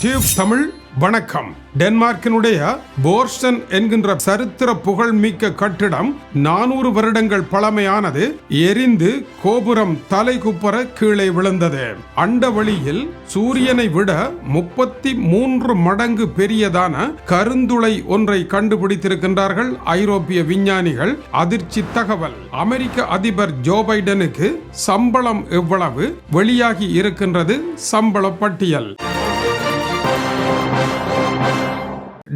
Tube Tamil வணக்கம். டென்மார்க்கினுடைய போர்ஸ்டன் என்கின்ற சரித்திர புகழ்மிக்க கட்டிடம் நானூறு வருடங்கள் பழமையானது எரிந்து கோபுரம் தலைகுப்பர கீழே விழுந்தது. அண்ட வழியில் சூரியனை விட முப்பத்தி மூன்று மடங்கு பெரியதான கருந்துளை ஒன்றை கண்டுபிடித்திருக்கின்றார்கள் ஐரோப்பிய விஞ்ஞானிகள். அதிர்ச்சி தகவல். அமெரிக்க அதிபர் ஜோ பைடனுக்கு சம்பளம் எவ்வளவு? வெளியாகி இருக்கின்றது சம்பள பட்டியல்.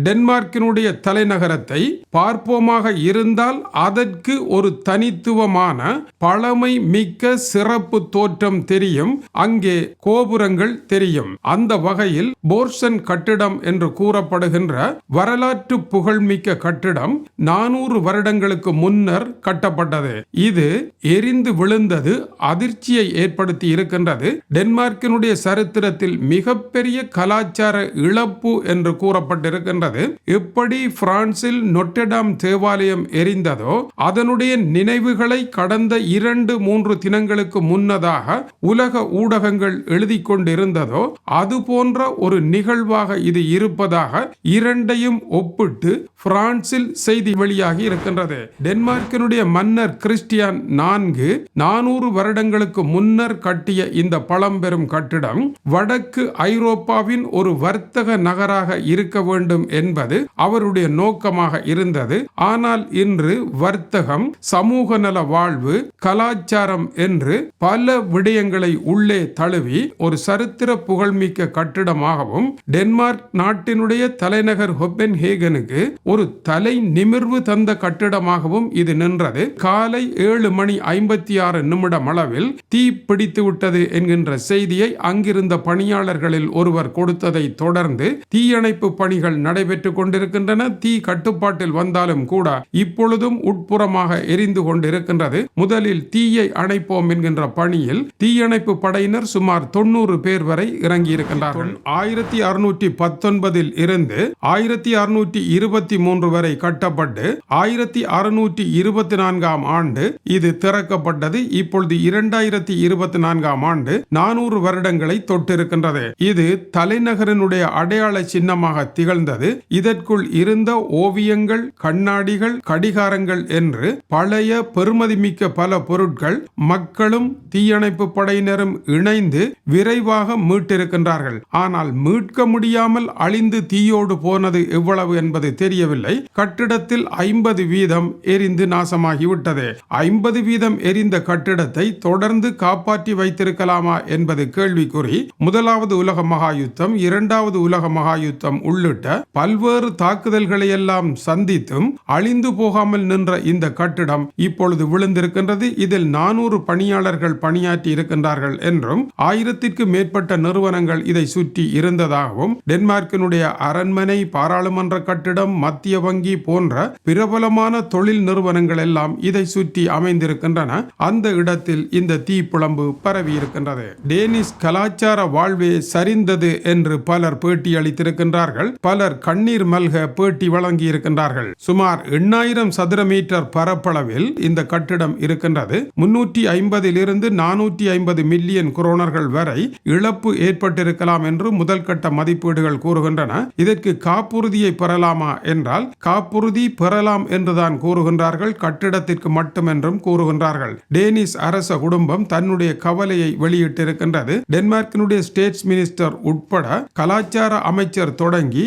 டென்மார்க்கினுடைய தலைநகரத்தை பார்ப்போமாக இருந்தால் அதற்கு ஒரு தனித்துவமான பழமை மிக்க சிறப்பு தோற்றம் தெரியும். அங்கே கோபுரங்கள் தெரியும். அந்த வகையில் போர்சன் கட்டிடம் என்று கூறப்படுகின்ற வரலாற்று புகழ்மிக்க கட்டிடம் நானூறு வருடங்களுக்கு முன்னர் கட்டப்பட்டது. இது எரிந்து விழுந்தது அதிர்ச்சியை ஏற்படுத்தி இருக்கின்றது. டென்மார்க்கினுடைய சரித்திரத்தில் மிகப்பெரிய கலாச்சார இழப்பு என்று கூறப்பட்டிருக்கின்றது. எப்படி பிரான்சில் நொட்டடாம் தேவாலயம் எரிந்ததோ அதனுடைய நினைவுகளை கடந்த இரண்டு மூன்று தினங்களுக்கு முன்னதாக உலக ஊடகங்கள் எழுதி கொண்டிருந்ததோ அது போன்ற ஒரு நிகழ்வாக இது இருப்பதாக இரண்டையும் ஒப்பிட்டு பிரான்சில் செய்தி வெளியாகி இருக்கின்றது. டென்மார்க்கினுடைய மன்னர் கிறிஸ்டியான் நான்கு நானூறு வருடங்களுக்கு முன்னர் கட்டிய இந்த பழம்பெரும் கட்டிடம் வடக்கு ஐரோப்பாவின் ஒரு வர்த்தக நகராக இருக்க வேண்டும் என்பது அவருடைய நோக்கமாக இருந்தது. ஆனால் இன்று வர்த்தகம் சமூக நல வாழ்வு கலாச்சாரம் என்று பல விடயங்களை உள்ளே தழுவி ஒரு சரித்திர புகழ்மிக்க கட்டிடமாகவும் டென்மார்க் நாட்டினுடைய தலைநகர் ஹொப்பென் ஹேகனுக்கு ஒரு தலை நிமிர்வு தந்த கட்டிடமாகவும் இது நின்றது. காலை ஏழு மணி ஐம்பத்தி ஆறு நிமிடம் அளவில் தீ பிடித்து விட்டது என்கின்ற செய்தியை அங்கிருந்த பணியாளர்களில் ஒருவர் கொடுத்ததை தொடர்ந்து தீயணைப்பு பணிகள் நடைபெற்றுக் கொண்டிருக்கின்றன. தீ கட்டுப்பாட்டில் வந்தாலும் கூட இப்பொழுதும் உட்புறமாக எரிந்து கொண்டிருக்கின்றது. முதலில் தீயை அணைப்போம் என்கின்ற பணியில் தீயணைப்பு படையினர் சுமார் தொண்ணூறு பேர் வரை இறங்கியிருக்கின்றார்கள். ஆயிரத்தி அறுநூற்றி பத்தொன்பதில் இருந்து ஆயிரத்தி அறுநூற்றி இருபத்தி மூன்று வரை கட்டப்பட்டு ஆயிரத்தி அறுநூற்றி இருபத்தி நான்காம் ஆண்டு இது திறக்கப்பட்டது. இப்பொழுது இரண்டாயிரத்தி இருபத்தி நான்காம் ஆண்டு நானூறு வருடங்களை தொட்டிருக்கின்றது. இது தலைநகரினுடைய அடையாள சின்னமாக திகழ்ந்தது. இதற்குள் இருந்த ஓவியங்கள் கண்ணாடிகள் கடிகாரங்கள் என்று பழைய பெருமதிமிக்க பல பொருட்கள் மக்களும் தீயணைப்பு படையினரும் இணைந்து விரைவாக மீட்டிருக்கின்றார்கள். ஆனால் மீட்க முடியாமல் அழிந்து தீயோடு போனது எவ்வளவு என்பது தெரியவில்லை. கட்டிடத்தில் ஐம்பது வீதம் எரிந்து நாசமாகிவிட்டது. ஐம்பது வீதம் எரிந்த கட்டிடத்தை தொடர்ந்து காப்பாற்றி வைத்திருக்கலாமா என்பது கேள்விக்குறி. முதலாவது உலக மகாயுத்தம் இரண்டாவது உலக மகாயுத்தம் உள்ளிட்ட பல்வேறு தாக்குதல்களை எல்லாம் சந்தித்தும் அழிந்து போகாமல் நின்ற இந்த கட்டிடம் இப்பொழுது விழுந்திருக்கின்றது. இதில் நானூறு பணியாளர்கள் பணியாற்றி இருக்கின்றார்கள் என்றும் ஆயிரத்திற்கு மேற்பட்ட நிறுவனங்கள் இதை சுற்றி இருந்ததாகவும் டென்மார்க்கினுடைய அரண்மனை பாராளுமன்ற கட்டிடம் மத்திய வங்கி போன்ற பிரபலமான தொழில் நிறுவனங்கள் எல்லாம் இதை சுற்றி அமைந்திருக்கின்றன. அந்த இடத்தில் இந்த தீப்புழம்பு பரவி இருக்கின்றது டேனிஷ் கலாச்சார வாழ்வே சரிந்தது என்று பலர் பேட்டியளித்திருக்கின்றார்கள். பலர் கண்ணீர் மல்க பேட்டி வழங்கி இருக்கின்றார்கள் சுமார் எண்ணாயிரம் சதுர மீட்டர் பரப்பளவில் இந்த கட்டிடம் இருக்கின்றது. முன்னூற்றி ஐம்பதிலிருந்து நானூற்றி ஐம்பது மில்லியன் குரோனர்கள் வரை இழப்பு ஏற்பட்டிருக்கலாம் என்று முதல் கட்ட மதிப்பீடுகள் கூறுகின்றன. இதற்கு காப்புறுதியை பெறலாமா என்றால் காப்புறுதி பெறலாம் என்றுதான் கூறுகின்றார்கள். கட்டிடத்திற்கு மட்டுமென்றும் கூறுகின்றார்கள். டேனிஸ் அரச குடும்பம் தன்னுடைய கவலையை வெளியிட்டிருக்கின்றது. டென்மார்க்கினுடைய ஸ்டேட்ஸ் மினிஸ்டர் உட்பட கலாச்சார அமைச்சர் தொடங்கி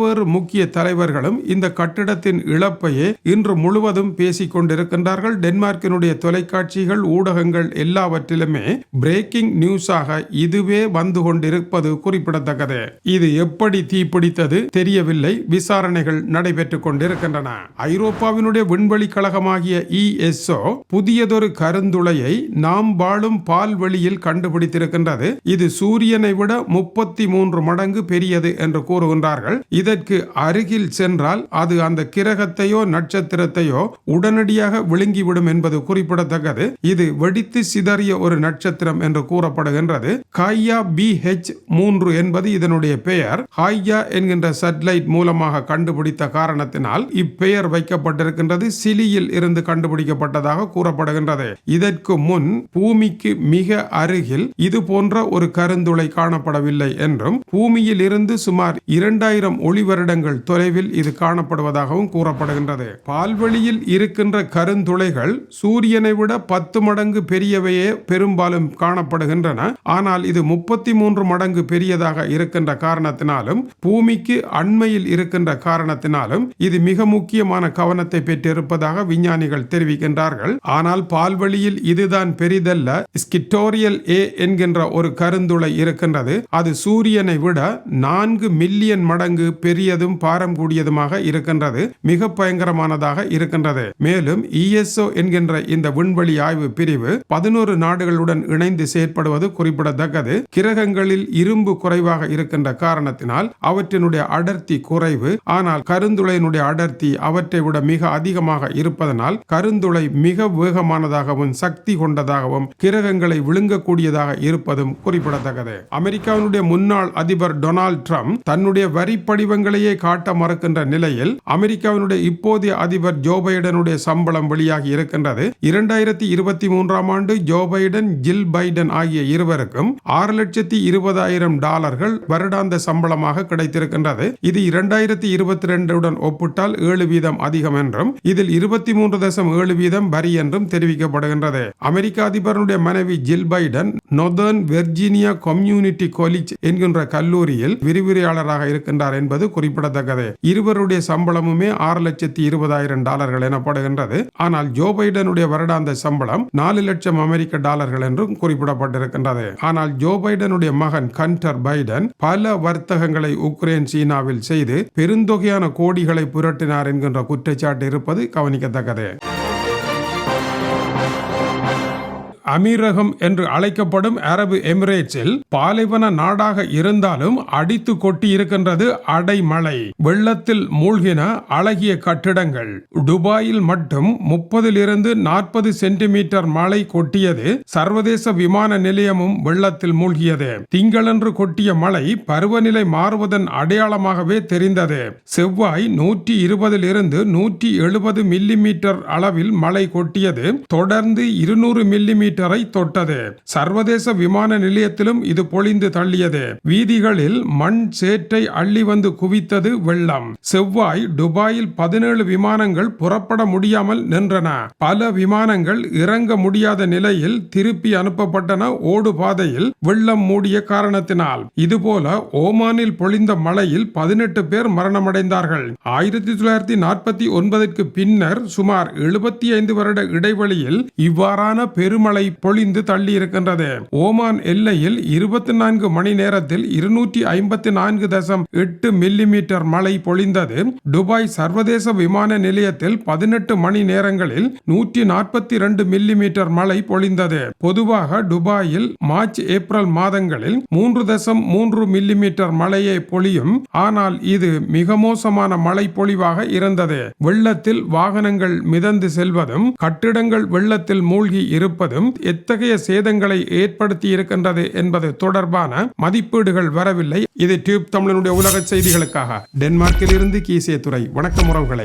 பல்வேறு முக்கிய தலைவர்களும் இந்த கட்டிடத்தின் இழப்பையே இன்று முழுவதும் பேசிக் கொண்டிருக்கின்றார்கள். டென்மார்க்கினுடைய தொலைக்காட்சிகள் ஊடகங்கள் எல்லாவற்றிலுமே பிரேக்கிங் நியூஸாக இதுவே வந்து கொண்டிருப்பது குறிப்பிடத்தக்கது. இது எப்படி தீப்பிடித்தது தெரியவில்லை. விசாரணைகள் நடைபெற்றுக் கொண்டிருக்கின்றன. ஐரோப்பாவினுடைய விண்வெளி கழகமாகிய இஎஸ்ஓ புதியதொரு கருந்துளையை நாம் வாழும் பால்வெளியில் கண்டுபிடித்திருக்கின்றது. இது சூரியனை விட முப்பத்தி மூன்று மடங்கு பெரியது என்று கூறுகின்றார்கள். இது இதற்கு அருகில் சென்றால் அது அந்த கிரகத்தையோ நட்சத்திரத்தையோ உடனடியாக விழுங்கிவிடும் என்பது குறிப்பிடத்தக்கது. இது வெடித்து சிதறிய ஒரு நட்சத்திரம் என்று கூறப்படுகின்றது. காயா பி ஹெச் மூன்று என்பது இதனுடைய பெயர். ஹாய்யா என்கின்ற சேட்டலைட் மூலமாக கண்டுபிடித்த காரணத்தினால் இப்பெயர் வைக்கப்பட்டிருக்கின்றது. சிலியில் இருந்து கண்டுபிடிக்கப்பட்டதாக கூறப்படுகின்றது. இதற்கு முன் பூமிக்கு மிக அருகில் இது போன்ற ஒரு கருந்துளை காணப்படவில்லை என்றும் பூமியில் இருந்து சுமார் இரண்டாயிரம் ஒளி கோடி வருடங்கள் தொலைவில் இது காணப்படுவதாகவும் கூறப்படுகின்றது. பால்வெளியில் இருக்கின்ற கருந்துளைகள் சூரியனை விட பத்து மடங்கு பெரியவையே பெரும்பாலும் காணப்படுகின்றன. ஆனால் இது முப்பத்தி மூன்று மடங்கு பெரியதாக இருக்கின்ற காரணத்தினாலும் பூமிக்கு அண்மையில் இருக்கின்ற காரணத்தினாலும் இது மிக முக்கியமான கவனத்தை பெற்றிருப்பதாக விஞ்ஞானிகள் தெரிவிக்கின்றார்கள். ஆனால் பால்வெளியில் இதுதான் பெரிதல்ல. ஸ்கிட்டோரியல் ஏ என்கின்ற ஒரு கருந்துளை இருக்கின்றது. அது சூரியனை விட நான்கு மில்லியன் மடங்கு பெரியதும் பாரம் கூடியதுமாக இருக்கின்றது. மிக பயங்கரமானதாக இருக்கின்றது. மேலும் இஎஸ்ஓ என்கின்ற இந்த விண்வெளி ஆய்வு பிரிவு பதினோரு நாடுகளுடன் இணைந்து செயற்படுவது குறிப்பிடத்தக்கது. கிரகங்களில் இரும்பு குறைவாக இருக்கின்ற காரணத்தினால் அவற்றினுடைய அடர்த்தி குறைவு. ஆனால் கருந்துளையினுடைய அடர்த்தி அவற்றை விட மிக அதிகமாக இருப்பதனால் கருந்துளை மிக வேகமானதாகவும் சக்தி கொண்டதாகவும் கிரகங்களை விழுங்கக்கூடியதாக இருப்பதும் குறிப்பிடத்தக்கது. அமெரிக்காவினுடைய முன்னாள் அதிபர் டொனால்ட் ட்ரம்ப் தன்னுடைய வரிப்படிவ படிவங்களையே காட்ட மறுக்கின்ற நிலையில் அமெரிக்காவினுடைய இப்போதைய அதிபர் ஜோ பைடனுடைய சம்பளம் வெளியாகி இருக்கின்றது. இரண்டாயிரத்தி இருபத்தி மூன்றாம் ஆண்டு ஜோ பைடன் ஜில் பைடன் ஆகிய இருவருக்கும் ஆறு லட்சத்தி இருபதாயிரம் டாலர்கள் வருடாந்த சம்பளமாக கிடைத்திருக்கின்றது. இது இரண்டாயிரத்தி இருபத்தி ரெண்டுடன் ஒப்பிட்டால் ஏழு வீதம் அதிகம் என்றும் இதில் இருபத்தி மூன்று தசம் ஏழு வீதம் வரி என்றும் தெரிவிக்கப்படுகின்றது. அமெரிக்க அதிபருடைய மனைவி Jill Biden northern Virginia community college என்கின்ற கல்லூரியில் விரிவுரையாளராக இருக்கின்றார் என்பது குறிப்பிடத்தக்கது. இருவருடைய சம்பளமுமே ஆறு லட்சத்தி இருபதாயிரம் டாலர்கள் எனப்படுகின்றது. ஆனால் ஜோ பைடனுடைய வருடாந்த சம்பளம் நாலு லட்சம் அமெரிக்க டாலர்கள் என்றும் குறிப்பிடப்பட்டிருக்கின்றது. ஆனால் ஜோ பைடனுடைய மகன் கண்டர் பைடன் பல வர்த்தகங்களை உக்ரைன் சீனாவில் செய்து பெருந்தொகையான கோடிகளை புரட்டினார் என்கின்ற குற்றச்சாட்டு இருப்பது கவனிக்கத்தக்கது. அமீரகம் என்று அழைக்கப்படும் அரபு எமிரேட்ஸில் பாலைவன நாடாக இருந்தாலும் அடித்து கொட்டி இருக்கின்றது அடைமழை வெள்ளத்தில் மூழ்கின அழகிய கட்டிடங்கள். துபாயில் மட்டும் முப்பதிலிருந்து நாற்பது சென்டிமீட்டர் மழை கொட்டியது சர்வதேச விமான நிலையமும் வெள்ளத்தில் மூழ்கியது. திங்களன்று கொட்டிய மழை பருவநிலை மாறுவதன் அடையாளமாகவே தெரிந்தது. செவ்வாய் நூற்றி இருபதிலிருந்து நூற்றி எழுபது மில்லிமீட்டர் அளவில் மழை கொட்டியது. தொடர்ந்து இருநூறு மீட்டரை தொட்டது. சர்வதேச விமான நிலையத்திலும் இது பொழிந்து தள்ளியது. வீதிகளில் மண் சேற்றை அள்ளி வந்து குவித்தது வெள்ளம். செவ்வாய் துபாயில் பதினேழு விமானங்கள் புறப்பட முடியாமல் நின்றன. பல விமானங்கள் இறங்க முடியாத நிலையில் திருப்பி அனுப்பப்பட்டன. ஓடு பாதையில் வெள்ளம் மூடிய காரணத்தினால். இதுபோல ஓமானில் பொழிந்த மழையில் பதினெட்டு பேர் மரணமடைந்தார்கள். ஆயிரத்தி தொள்ளாயிரத்தி நாற்பத்தி ஒன்பதற்கு பின்னர் சுமார் எழுபத்தி ஐந்து வருட இடைவெளியில் இவ்வாறான பெருமழை பொழிந்து தள்ளி இருக்கின்றது. ஓமான் எல்லையில் இருபத்தி நான்கு மணி நேரத்தில் இருநூற்றி ஐம்பத்தி நான்கு தசம் எட்டு மில்லிமீட்டர் மழை பொழிந்தது. துபாய் சர்வதேச விமான நிலையத்தில் பதினெட்டு மணி நேரங்களில் நூற்றி நாற்பத்தி இரண்டு மில்லிமீட்டர் மழை பொழிந்தது. பொதுவாக துபாயில் மார்ச் ஏப்ரல் மாதங்களில் மூன்று தசம் மூன்று மில்லிமீட்டர் மழையை பொழியும். ஆனால் இது மிக மோசமான மழை பொழிவாக இருந்தது. வெள்ளத்தில் வாகனங்கள் மிதந்து செல்வதும் கட்டிடங்கள் வெள்ளத்தில் மூழ்கி இருப்பதும் எத்தகைய சேதங்களை ஏற்படுத்தி இருக்கின்றது என்பது தொடர்பான மதிப்பீடுகள் வரவில்லை. இது டியூப் தமிழனுடைய உலக செய்திகளுக்காக. டென்மார்க்கில் இருந்து கீசே துறை வணக்கம் உறவுகளை.